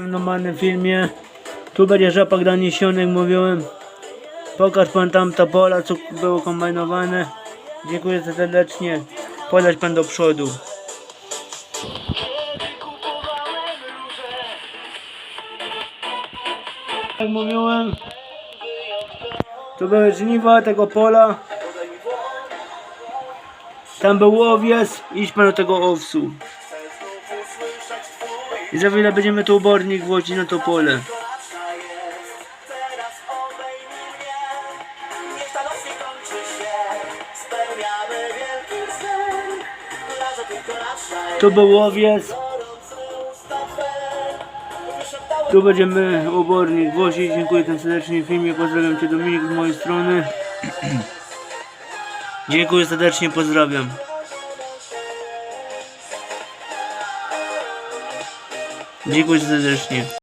W normalnym filmie. Tu będzie rzepak doniesiony, jak mówiłem. Pokaż pan tam to pola, co było kombinowane. Dziękuję serdecznie. Podać pan do przodu. Jak mówiłem, tu były żniwa tego pola. Tam był owiec, idź pan do tego owsu. I za chwilę będziemy tu obornik wozić na to pole. Tu był owiec. Tu będziemy obornik wozić. Dziękuję ten serdecznie filmie. Pozdrawiam Cię Dominik z mojej strony. Dziękuję serdecznie, pozdrawiam. Dziękuję serdecznie.